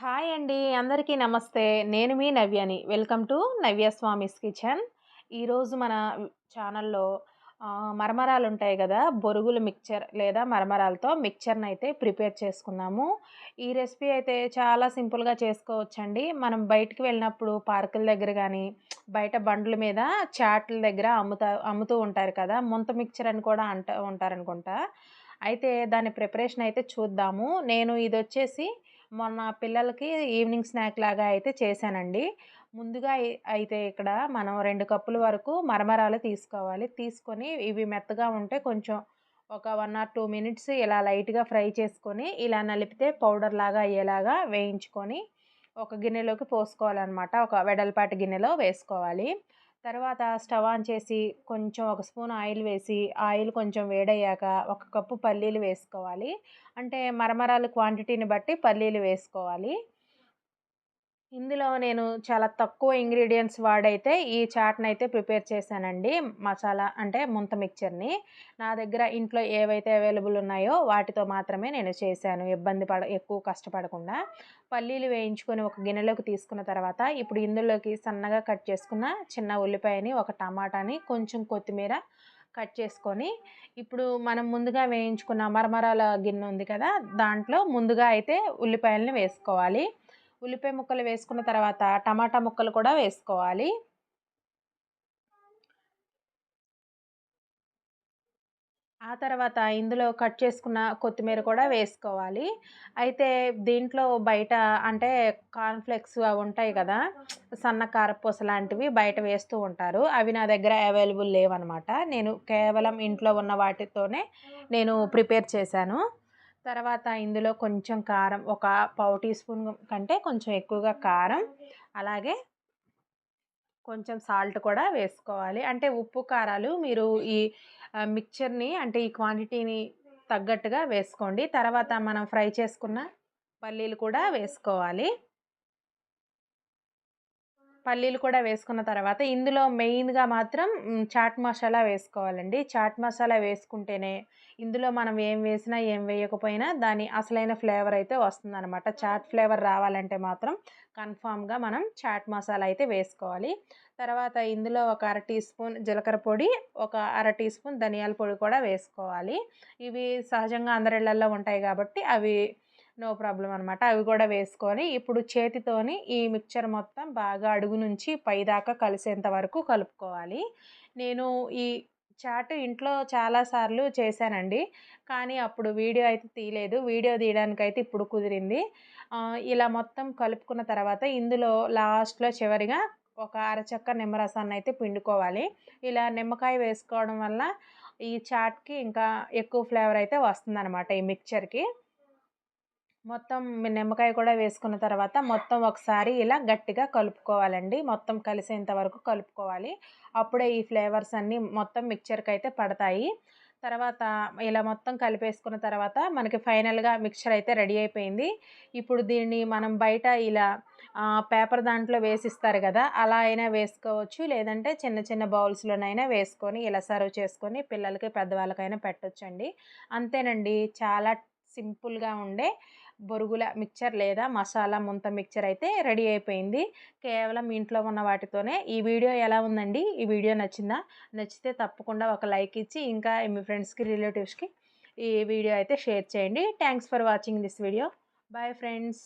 Hi అండి అందరికీ నమస్తే. నేను మీ నవ్యని. Welcome to Navya Swami's kitchen. ఈరోజు మన ఛానల్లో మరమరాలు ఉంటాయి కదా బొరుగులు మిక్చర్ లేదా మరమరాలతో మిక్చర్ని అయితే ప్రిపేర్ చేసుకున్నాము ఈ రెసిపీ అయితే చాలా సింపుల్గా చేసుకోవచ్చండి. మనం బయటికి వెళ్ళినప్పుడు పార్కుల దగ్గర కానీ బయట బండ్ల మీద చాట్ల దగ్గర అమ్ముతా అమ్ముతూ ఉంటారు కదా ముంత మిక్చర్ అని కూడా అంట ఉంటారనుకుంటా. అయితే దాని ప్రిపరేషన్ అయితే చూద్దాము. నేను ఇది వచ్చేసి మొన్న పిల్లలకి ఈవినింగ్ స్నాక్ లాగా అయితే చేశానండి. ముందుగా అయితే ఇక్కడ మనం రెండు కప్పుల వరకు మరమరాలు తీసుకోవాలి. తీసుకొని ఇవి మెత్తగా ఉంటే కొంచెం ఒక వన్ ఆర్ టూ మినిట్స్ ఇలా లైట్గా ఫ్రై చేసుకొని ఇలా నలిపితే పౌడర్ లాగా అయ్యేలాగా వేయించుకొని ఒక గిన్నెలోకి పోసుకోవాలన్నమాట. ఒక వెడల్పాటి గిన్నెలో వేసుకోవాలి. తర్వాత స్టవ్ ఆన్ చేసి కొంచెం ఒక స్పూన్ ఆయిల్ వేసి ఆయిల్ కొంచెం వేడయ్యాక ఒక కప్పు పల్లీలు వేసుకోవాలి. అంటే మరమరాలు క్వాంటిటీని బట్టి పల్లీలు వేసుకోవాలి. ఇందులో నేను చాలా తక్కువ ఇంగ్రీడియంట్స్ వాడైతే ఈ చాట్ని అయితే ప్రిపేర్ చేశానండి. మసాలా అంటే ముంత మిక్చర్ని. నా దగ్గర ఇంట్లో ఏవైతే అవైలబుల్ ఉన్నాయో వాటితో మాత్రమే నేను చేశాను. ఇబ్బంది పడ ఎక్కువ కష్టపడకుండా. పల్లీలు వేయించుకొని ఒక గిన్నెలోకి తీసుకున్న తర్వాత ఇప్పుడు ఇందులోకి సన్నగా కట్ చేసుకున్న చిన్న ఉల్లిపాయని ఒక టమాటాని కొంచెం కొత్తిమీర కట్ చేసుకొని ఇప్పుడు మనం ముందుగా వేయించుకున్న మరమరాల గిన్నె ఉంది కదా దాంట్లో ముందుగా అయితే ఉల్లిపాయలని వేసుకోవాలి. ఉల్లిపాయ ముక్కలు వేసుకున్న తర్వాత టమాటా ముక్కలు కూడా వేసుకోవాలి. ఆ తర్వాత ఇందులో కట్ చేసుకున్న కొత్తిమీర కూడా వేసుకోవాలి. అయితే దీంట్లో బయట అంటే కార్న్ఫ్లెక్స్ అవి ఉంటాయి కదా సన్న కారపూస లాంటివి బయట వేస్తూ ఉంటారు. అవి నా దగ్గర అవైలబుల్ లేవన్నమాట. నేను కేవలం ఇంట్లో ఉన్న వాటితోనే నేను ప్రిపేర్ చేశాను. తర్వాత ఇందులో కొంచెం కారం ఒక పావు టీ స్పూన్ కంటే కొంచెం ఎక్కువగా కారం అలాగే కొంచెం సాల్ట్ కూడా వేసుకోవాలి. అంటే ఉప్పు కారాలు మీరు ఈ మిక్చర్ని అంటే ఈ క్వాంటిటీని తగ్గట్టుగా వేసుకోండి. తర్వాత మనం ఫ్రై చేసుకున్న పల్లీలు కూడా వేసుకోవాలి. పల్లీలు కూడా వేసుకున్న తర్వాత ఇందులో మెయిన్గా మాత్రం చాట్ మసాలా వేసుకోవాలండి. చాట్ మసాలా వేసుకుంటేనే ఇందులో మనం ఏం వేసినా ఏం వేయకపోయినా దాని అసలైన ఫ్లేవర్ అయితే వస్తుందన్నమాట. చాట్ ఫ్లేవర్ రావాలంటే మాత్రం కన్ఫామ్గా మనం చాట్ మసాలా అయితే వేసుకోవాలి. తర్వాత ఇందులో ఒక అర టీ స్పూన్ జీలకర్ర పొడి ఒక అర టీ స్పూన్ ధనియాల పొడి కూడా వేసుకోవాలి. ఇవి సహజంగా అందరిళ్ళల్లో ఉంటాయి కాబట్టి అవి నో ప్రాబ్లం అనమాట అవి కూడా వేసుకొని ఇప్పుడు చేతితోని ఈ మిక్చర్ మొత్తం బాగా అడుగు నుంచి పైదాకా కలిసేంత వరకు కలుపుకోవాలి. నేను ఈ చాట్ ఇంట్లో చాలాసార్లు చేశానండి. కానీ అప్పుడు వీడియో అయితే తీయలేదు. వీడియో తీయడానికి అయితే ఇప్పుడు కుదిరింది. ఇలా మొత్తం కలుపుకున్న తర్వాత ఇందులో లాస్ట్లో చివరిగా ఒక అరచక్క నిమ్మరసాన్ని అయితే పిండుకోవాలి. ఇలా నిమ్మకాయ వేసుకోవడం వల్ల ఈ చాట్కి ఇంకా ఎక్కువ ఫ్లేవర్ అయితే వస్తుందన్నమాట ఈ మిక్చర్కి. మొత్తం నిమ్మకాయ కూడా వేసుకున్న తర్వాత మొత్తం ఒకసారి ఇలా గట్టిగా కలుపుకోవాలండి. మొత్తం కలిసేంత వరకు కలుపుకోవాలి. అప్పుడే ఈ ఫ్లేవర్స్ అన్నీ మొత్తం మిక్చర్కి అయితే పడతాయి. తర్వాత ఇలా మొత్తం కలిపేసుకున్న తర్వాత మనకి ఫైనల్గా మిక్చర్ అయితే రెడీ అయిపోయింది. ఇప్పుడు దీన్ని మనం బయట ఇలా పేపర్ దాంట్లో వేసిస్తారు కదా అలా అయినా వేసుకోవచ్చు. లేదంటే చిన్న చిన్న బౌల్స్లోనైనా వేసుకొని ఇలా సర్వ్ చేసుకొని పిల్లలకి పెద్దవాళ్ళకైనా పెట్టొచ్చండి. అంతేనండి. చాలా సింపుల్గా ఉండే బొరుగుల మిక్చర్ లేదా మసాలా ముంత మిక్చర్ అయితే రెడీ అయిపోయింది. కేవలం ఇంట్లో ఉన్న వాటితోనే. ఈ వీడియో ఎలా ఉందండి? ఈ వీడియో నచ్చిందా? నచ్చితే తప్పకుండా ఒక లైక్ ఇచ్చి ఇంకా మీ ఫ్రెండ్స్కి రిలేటివ్స్కి ఈ వీడియో అయితే షేర్ చేయండి. Thanks for watching this video. Bye friends.